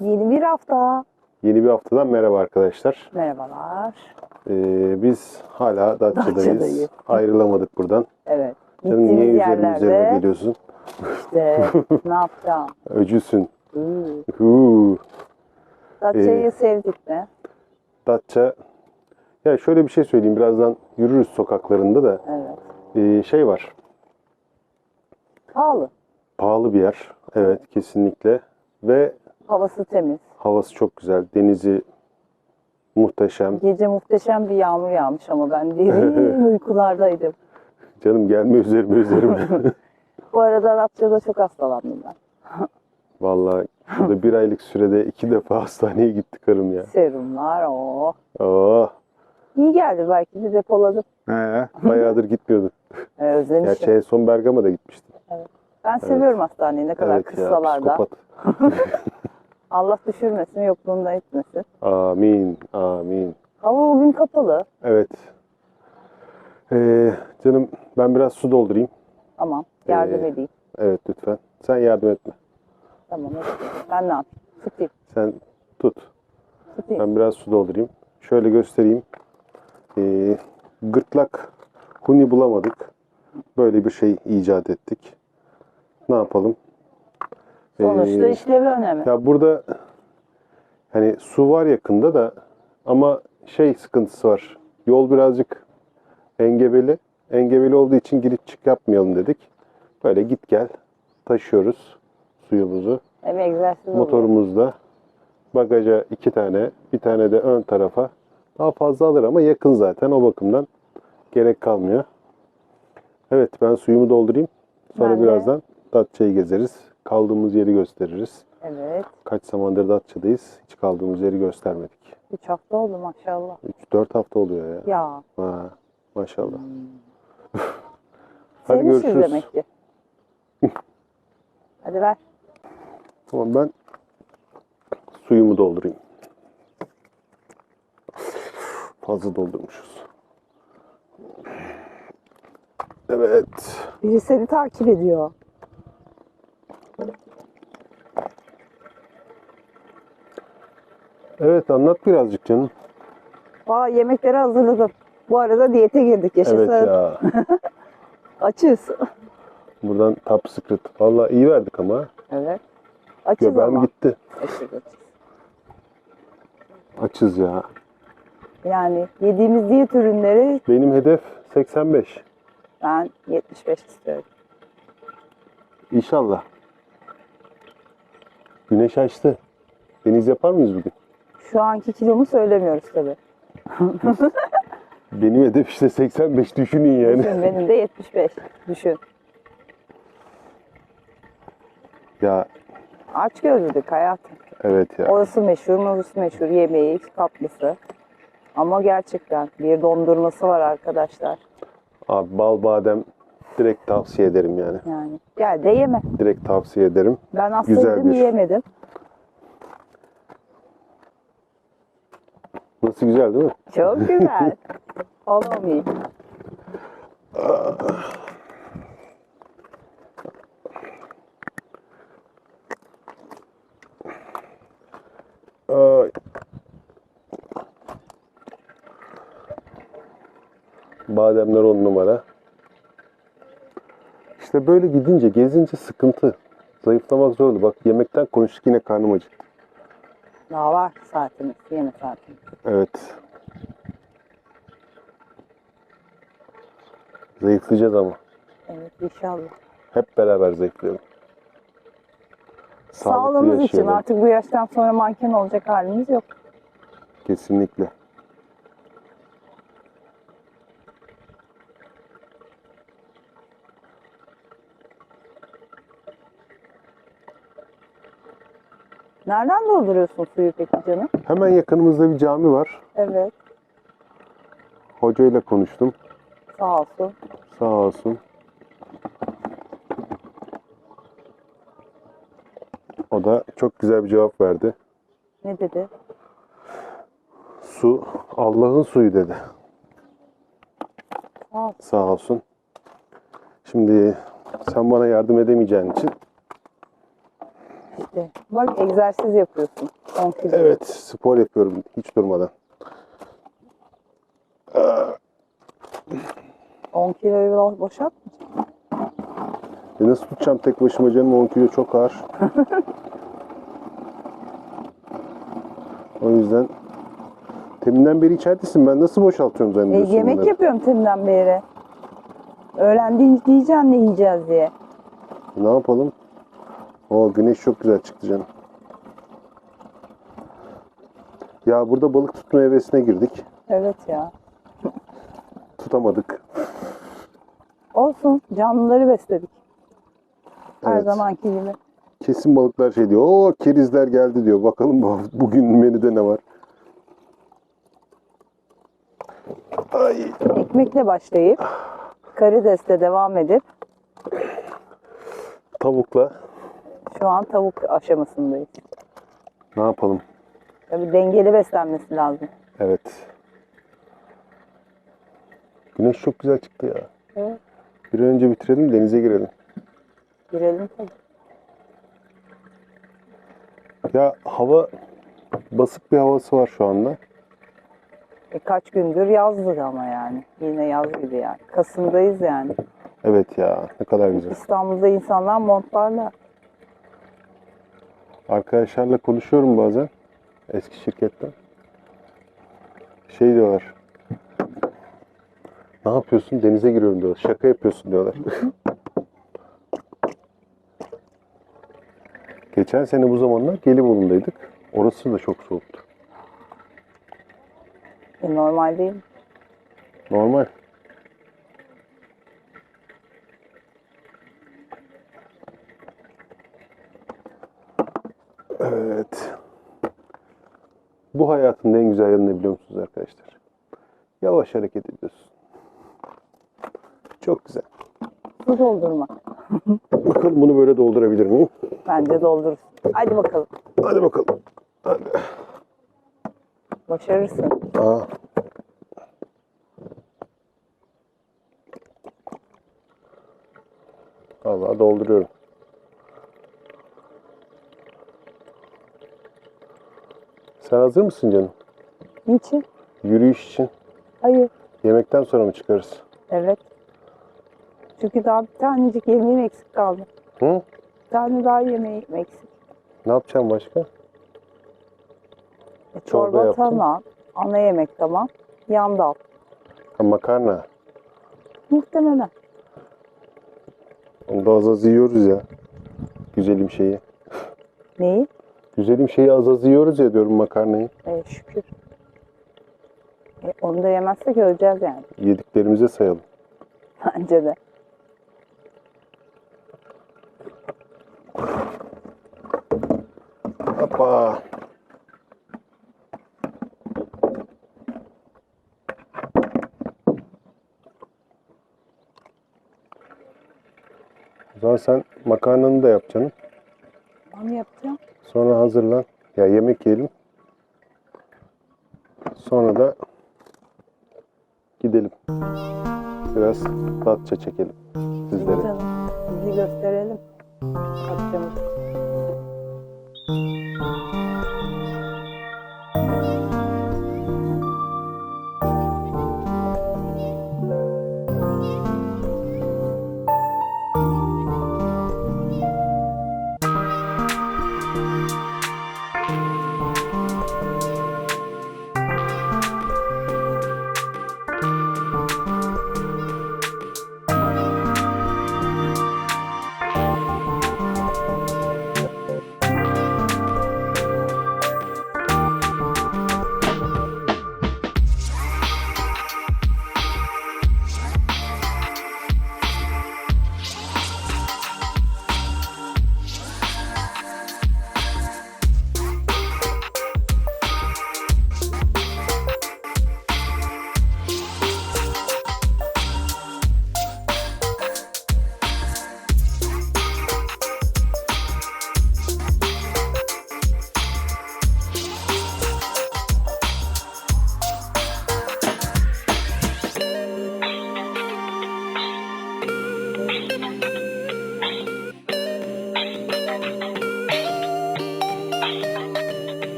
Yeni bir hafta. Yeni bir haftadan merhaba arkadaşlar. Merhabalar. Ee, biz hala Datça'dayız. Datça'dayız. Ayrılamadık buradan. Evet. Canım niye üzerime yerlerde geliyorsun? işte ne yapacağım? Öcüsün. Huu. Datça'yı Ee, sevdik mi? Datça. Ya şöyle bir şey söyleyeyim. Birazdan yürürüz sokaklarında da. Evet. Ee, şey var. Pahalı. Pahalı bir yer. Evet kesinlikle. Ve Havası temiz. havası çok güzel. Denizi muhteşem. Gece muhteşem bir yağmur yağmış ama ben derin uykulardaydım. Canım gelme üzerime üzerime. Bu arada Datça'da çok hastalandım ben. Vallahi şurada bir aylık sürede iki defa hastaneye gittik karım ya. Serumlar o. Oh. İyi geldi belki de depoladım. He. Bayağıdır gitmiyordum. Ee, özlemişim. Gerçi en son Bergama'da gitmiştim. Ben seviyorum hastaneyi ne kadar evet ya kıssalar da. psikopat. Allah düşürmesin, yokluğunda etmesin. Amin. Amin. Hava bugün kapalı. Evet. Ee, canım ben biraz su doldurayım. Tamam, yardım Ee, edeyim. Evet lütfen. Sen yardım etme. Tamam, hadi. Ben ne yapayım? Tutayım, Sen tut. tutayım. Ben biraz su doldurayım. Şöyle göstereyim. Ee, gırtlak huni bulamadık. Böyle bir şey icat ettik. Ne yapalım? Sonuçta Ee, işlevi önemli. Ya burada hani su var yakında da ama şey sıkıntısı var. Yol birazcık engebeli. Engebeli olduğu için girip çık yapmayalım dedik. Böyle git gel taşıyoruz suyumuzu. Hem egzersiz oluyor. Motorumuzda bagaja iki tane, bir tane de ön tarafa. Daha fazla alır ama yakın zaten o bakımdan gerek kalmıyor. Evet ben suyumu doldurayım. Sonra Ben birazdan Datça'yı gezeriz. Kaldığımız yeri gösteririz. Evet. Kaç zamandır Datça'dayız. Hiç kaldığımız yeri göstermedik. 3 hafta oldu maşallah. 3-4 hafta oluyor ya. Ya, Ha, maşallah. Hmm. Hadi sevmişiz görüşürüz. demek ki. Hadi ver. Tamam ben suyumu doldurayım. Fazla doldurmuşuz. Evet. Biri seni takip ediyor. Evet anlat birazcık canım. Aa, yemekleri hazırladım. Bu arada diyete girdik yaşasın. Evet ya. Açız. Buradan top secret. Valla iyi verdik ama. Evet. Açız Göbeğim ama. gitti. Açız, açız. Açız ya. Yani yediğimiz diyet ürünleri Benim hedef 85. ben 75 istiyorum. İnşallah. Güneş açtı. Deniz yapar mıyız bugün? Şu anki kilomu söylemiyoruz tabii. Benim hedef işte 85 düşünün yani. Düşün benim de 75. Düşün. Ya Aç gözlüdük hayatım. evet ya. Orası meşhur, burası meşhur. Yemeği, tatlısı. Ama gerçekten bir dondurması var arkadaşlar. Abi bal badem direkt tavsiye ederim yani. Yani gel de yeme. Direkt tavsiye ederim. Ben Güzel hastaydım bir- yiyemedim. Nasıl güzel değil mi? Çok güzel. Ay. Bademler on numara. İşte böyle gidince, gezince sıkıntı. Zayıflamak zordu. Bak yemekten konuştuk yine karnım acıktı. Daha var saatimiz. Yeme saatimiz. Evet. Zayıflayacağız ama. Evet inşallah. Hep beraber zayıflayalım. Sağlıklı Sağlığımız için yaşayalım. artık bu yaştan sonra manken olacak halimiz yok. Kesinlikle. Nereden dolduruyorsun suyu peki canım? Hemen yakınımızda bir cami var. Evet. Hoca ile konuştum. Sağ olsun. Sağ olsun. O da çok güzel bir cevap verdi. Ne dedi? Su Allah'ın suyu dedi. Sağ olsun. Sağ olsun. Şimdi sen bana yardım edemeyeceğin için İşte bak egzersiz yapıyorsun. 10 kilo. Evet, spor yapıyorum hiç durmadan. 10 kiloyu bo- boşalt. E nasıl tutacağım tek başıma canım 10 kilo çok ağır. o yüzden teminden beri içeridesin. Ben nasıl boşaltıyorum E, zannediyorsun yemek bunları? yapıyorum teminden beri. Öğlen diyeceksin ne yiyeceğiz diye. Ne yapalım? O güneş çok güzel çıktı canım. Ya burada balık tutma hevesine girdik. Evet ya. Tutamadık. Olsun. Canlıları besledik. Her Evet. zamanki gibi. Kesin balıklar şey diyor. Oo kerizler geldi diyor. Bakalım bu- bugün menüde ne var? Ay. Ekmekle başlayıp karidesle devam edip Tavukla şu an tavuk aşamasındayız. ne yapalım? Tabii dengeli beslenmesi lazım. Evet. Güneş çok güzel çıktı ya. Evet. Bir an önce bitirelim denize girelim. Girelim tabii. Ya hava basık bir havası var şu anda. E, kaç gündür yazlık ama yani. Yine yaz gibi yani. Kasım'dayız yani. Evet ya ne kadar güzel. İstanbul'da insanlar montlarla. Arkadaşlarla konuşuyorum bazen eski şirketten. Şey diyorlar. Ne yapıyorsun? Denize giriyorum diyorlar. Şaka yapıyorsun diyorlar. Geçen sene bu zamanlar Gelibolu'ndaydık. Orası da çok soğuktu. E, normal değil. Normal. Evet. Bu hayatın en güzel yanı ne biliyor musunuz arkadaşlar? Yavaş hareket ediyorsun. Çok güzel. Su doldurmak. Bakalım bunu böyle doldurabilir miyim? Bence doldurursun. Hadi bakalım. Hadi bakalım. Hadi. Başarırsın. Aa. Allah dolduruyorum. Sen hazır mısın canım? Niçin? Yürüyüş için. Hayır. Yemekten sonra mı çıkarız? Evet. Çünkü daha bir tanecik yemeğim eksik kaldı. Hı? Bir tane daha yemeğim eksik. Ne yapacağım başka? E, Çorba çorba yaptım. tamam. Ana yemek tamam. Yan dal. Ha, makarna. Muhtemelen. Onu da az az yiyoruz ya. Güzelim şeyi. Neyi? Güzelim şeyi az az yiyoruz ya diyorum makarnayı. E, şükür. E, onu da yemezsek öleceğiz yani. Yediklerimize sayalım. Bence de. Hoppa. O zaman sen makarnanı da yap canım. Onu yapacağım. Sonra hazırlan. Ya yemek yiyelim. Sonra da gidelim. Biraz tatça çekelim sizlere. Canım. Bizi gösterelim. Akşamı.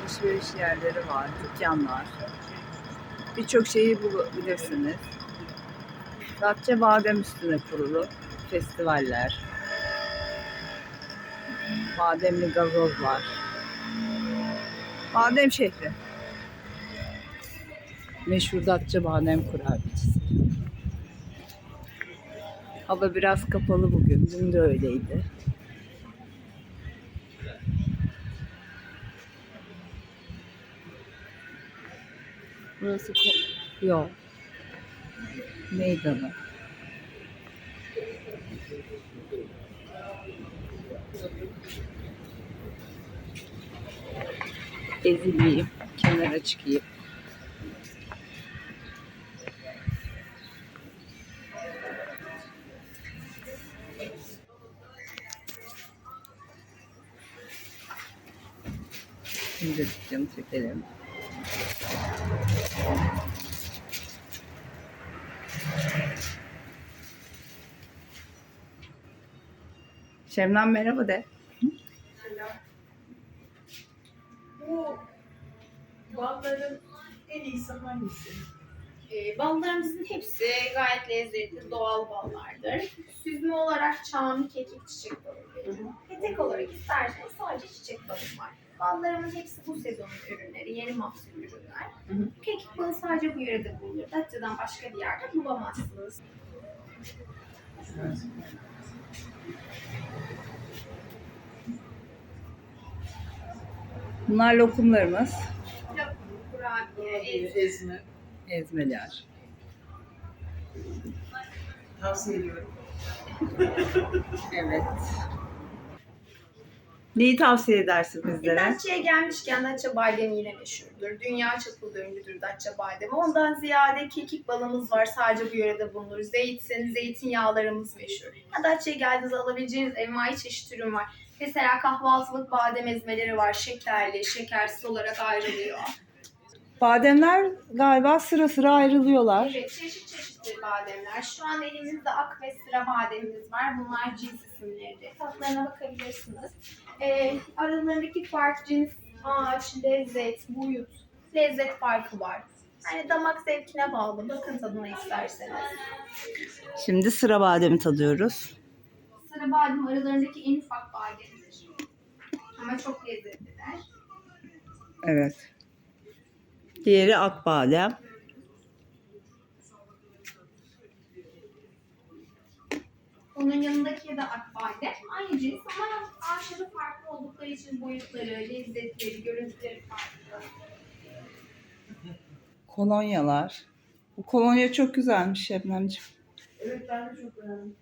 Alışveriş yerleri var, dükkanlar. Birçok şeyi bulabilirsiniz. Datça badem üstüne kurulu festivaller. Bademli gazoz var. Badem şehri. Meşhur Datça badem kurabiyecisi. Hava biraz kapalı bugün. Dün de öyleydi. Burası yol. Meydanı. Ezilmeyeyim. Kenara çıkayım. Şimdi dükkanı çekelim. Şemden merhaba de. Bu balların en iyisi hangisi? Ee, ballarımızın hepsi gayet lezzetli doğal ballardır. Süzme olarak çami, kekik, çiçek balı veriyorum. Petek olarak isterseniz sadece çiçek balım var. Ballarımın hepsi bu sezonun ürünleri, yeni mahsul ürünler. hı. Kekik balı sadece bu yörede bulunur. Datça'dan başka bir yerde bulamazsınız. Bunlar lokumlarımız. Ezme. Ezmeler. Tavsiye ediyorum. Evet. Neyi tavsiye edersin bizlere? Datça'ya gelmişken Datça bademi yine meşhurdur. Dünya çapında ünlüdür Datça bademi. Ondan ziyade kekik balımız var. Sadece bu yörede bulunur. Zeytin, zeytinyağlarımız meşhur. Ya Datça'ya geldiğinizde alabileceğiniz envai çeşit ürün var. Mesela kahvaltılık badem ezmeleri var. Şekerli, şekersiz olarak ayrılıyor. Bademler galiba sıra sıra ayrılıyorlar. Evet, çeşit çeşittir bademler. Şu an elimizde ak ve sıra bademimiz var. Bunlar cins isimleridir. Tatlarına bakabilirsiniz. Ee, aralarındaki fark cins, ağaç, lezzet, boyut, lezzet farkı var. Yani damak zevkine bağlı. Bakın tadına isterseniz. Şimdi sıra bademi tadıyoruz. Sıra badem aralarındaki en ufak bademdir. Ama çok lezzetliler. Evet. Diğeri ak Onun yanındaki de akbadem. Aynı cins ama ağaçları farklı oldukları için boyutları, lezzetleri, görüntüleri farklı. Kolonyalar. Bu kolonya çok güzelmiş Şebnemciğim. Evet ben de çok beğendim.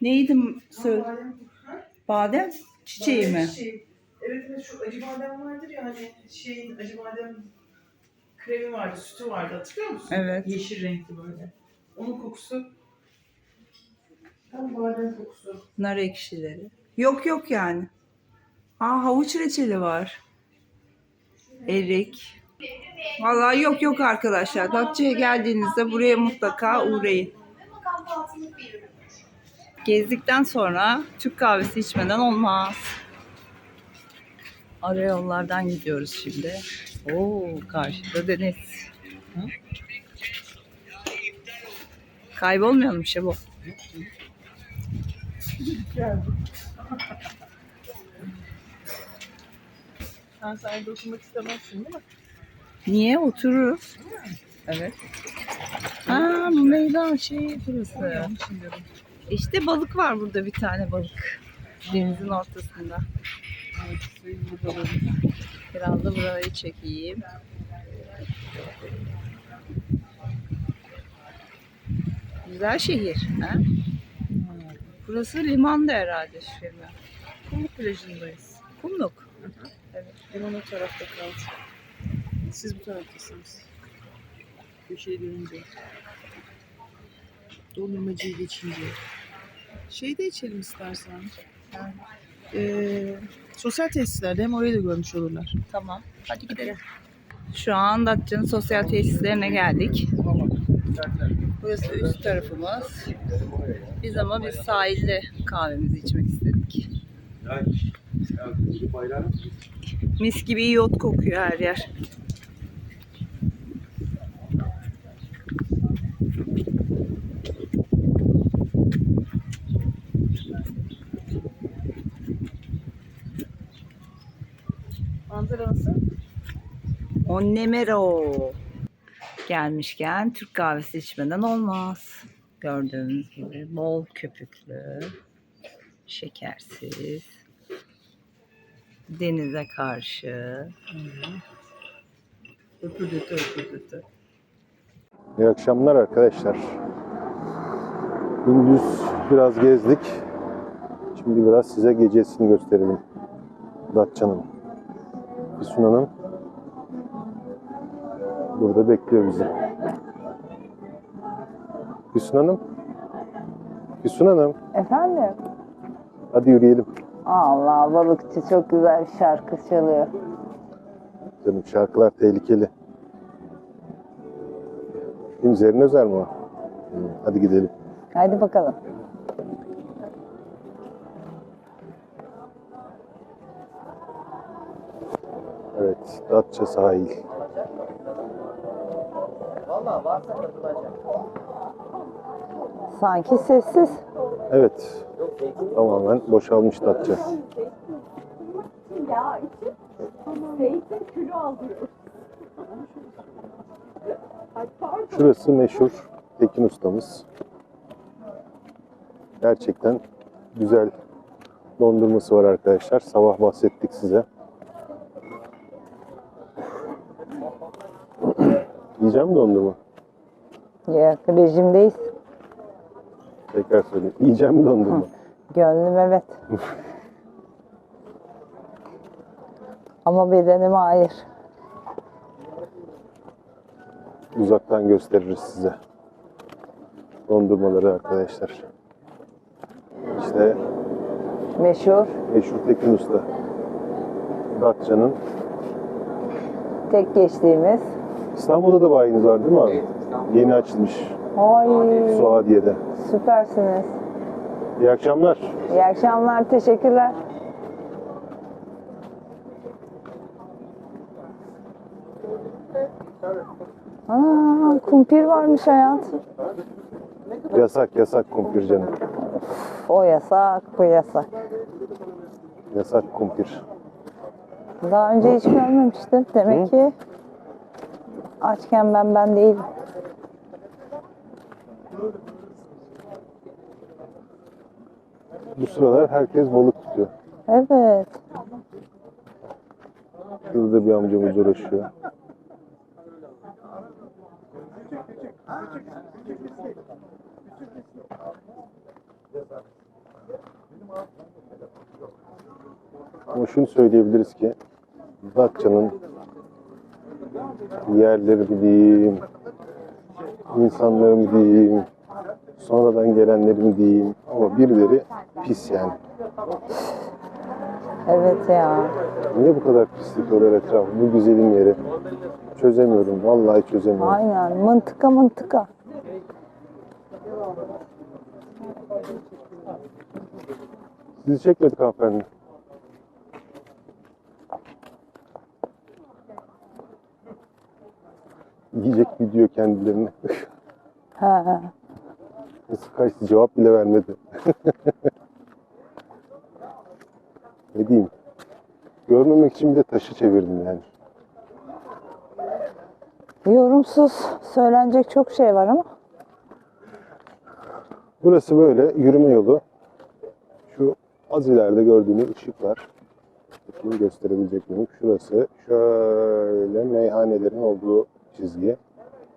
Neydi söyle? Badem-? Badem çiçeği Badem mi? çiçeği. Evet evet şu acı badem vardır ya hani şeyin acı badem kremi vardı, sütü vardı hatırlıyor musun? Evet. Yeşil renkli böyle. Onun kokusu Nar ekşileri. Yok yok yani. Aa havuç reçeli var. Erik. Vallahi yok yok arkadaşlar. Datça'ya geldiğinizde buraya mutlaka uğrayın. Gezdikten sonra Türk kahvesi içmeden olmaz. Ara yollardan gidiyoruz şimdi. Oo karşıda deniz. Hı? Kaybolmayalım Sen sahilde oturmak istemezsin değil mi? Niye? Otururuz. Evet. Ha bu meydan şey burası. İşte balık var burada bir tane balık. Denizin ortasında. Biraz da burayı çekeyim. Güzel şehir. Ha? Burası liman da herhalde şehirde. Kumluk plajındayız. Kumluk. Liman o tarafta kaldı. Siz bu taraftasınız. Köşeye dönünce. Dondurmacıyı geçince. Şeyde içelim istersen. Yani, eee, sosyal tesislerde hem orayı da görmüş olurlar. Tamam. Hadi gidelim. Şu an Datça'nın sosyal tesislerine geldik. Burası üst tarafımız. Biz ama biz sahilde kahvemizi içmek istedik. Mis gibi iyot kokuyor her yer. Manzara nasıl? Onnemero. Gelmişken Türk kahvesi içmeden olmaz. Gördüğünüz gibi bol köpüklü, şekersiz, denize karşı. Öpürdütü öpürdütü. İyi akşamlar arkadaşlar. Gündüz biraz gezdik. Şimdi biraz size gecesini gösterelim. Datça'nın. Füsun Hanım burada bekliyor bizi. Füsun Hanım. Füsun Hanım. Efendim? Hadi yürüyelim. Allah balıkçı çok güzel bir şarkı çalıyor. Canım şarkılar tehlikeli. Kim Zerrin Özer mi o? Hadi gidelim. Hadi bakalım. Evet, Datça sahil. Sanki sessiz. Evet, tamamen boşalmış Datça. Şurası meşhur Tekin ustamız. Gerçekten güzel dondurması var arkadaşlar. Sabah bahsettik size. Yiyeceğim dondurma. Yok rejimdeyiz. Tekrar söyleyeyim. Yiyeceğim dondurma. Gönlüm evet. Ama bedenim hayır. Uzaktan gösteririz size. Dondurmaları arkadaşlar. İşte Meşhur. meşhur Tekin Usta. Datça'nın. Tek geçtiğimiz. İstanbul'da da bayiniz var değil mi abi? Yeni açılmış. Ay Suadiye'de. süpersiniz. İyi akşamlar. İyi akşamlar. Teşekkürler. Aa, kumpir varmış hayatım. Yasak yasak kumpir canım. O yasak, bu yasak. Yasak kumpir. Daha önce hiç görmemiştim. Demek ki açken ben ben değilim. Bu sıralar herkes balık tutuyor. Evet. Şurada bir amcamız uğraşıyor. Ama şunu söyleyebiliriz ki Datça'nın yerleri mi diyeyim, insanları mı diyeyim, sonradan gelenleri mi diyeyim ama birileri pis yani. Evet ya. Niye bu kadar pislik olur etraf? Bu güzelim yeri. Çözemiyorum. Vallahi çözemiyorum. Aynen. Mıntıka mıntıka. Sizi çekmedik hanımefendi. Yiyecek video kendilerini. Ha. Nasıl kaçtı cevap bile vermedi. ne diyeyim? Görmemek için bir de taşı çevirdim yani. Yorumsuz söylenecek çok şey var ama. Burası böyle yürüme yolu. Şu az ileride gördüğünüz ışıklar. Bakayım gösterebilecek miyim? Şurası şöyle meyhanelerin olduğu çizgi.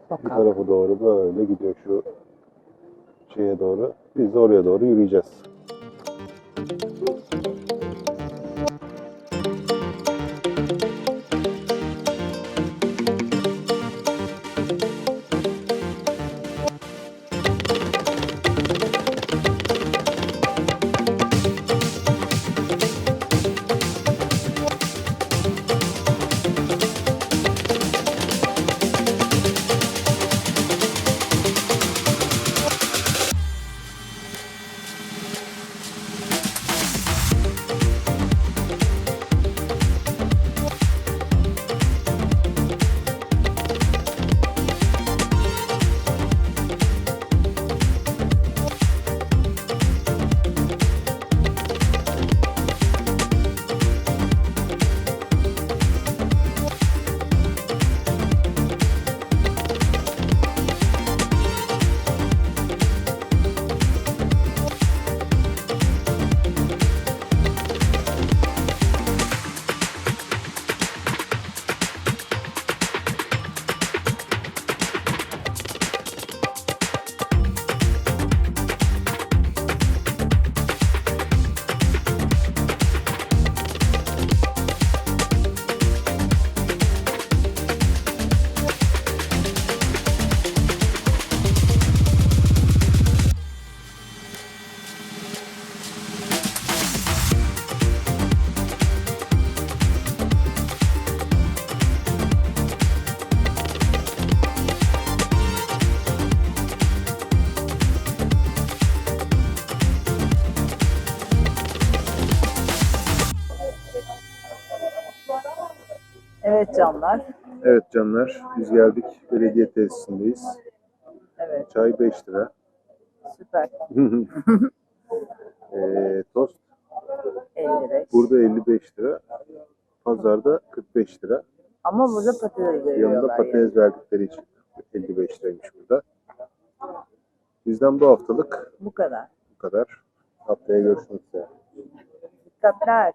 Bu Bakalım. tarafa doğru böyle gidiyor şu şeye doğru. Biz de oraya doğru yürüyeceğiz. Canlar. Evet canlar, biz geldik. Belediye tesisindeyiz. Evet Çay 5 lira. süper. Ee, tost 55. burada 55 lira. Pazarda 45 lira. Ama burada patates Yanında veriyorlar. patates verdikleri için 55 liraymış burada. Bizden bu haftalık Bu kadar. bu kadar. Haftaya görüşmek üzere. Dikkatler.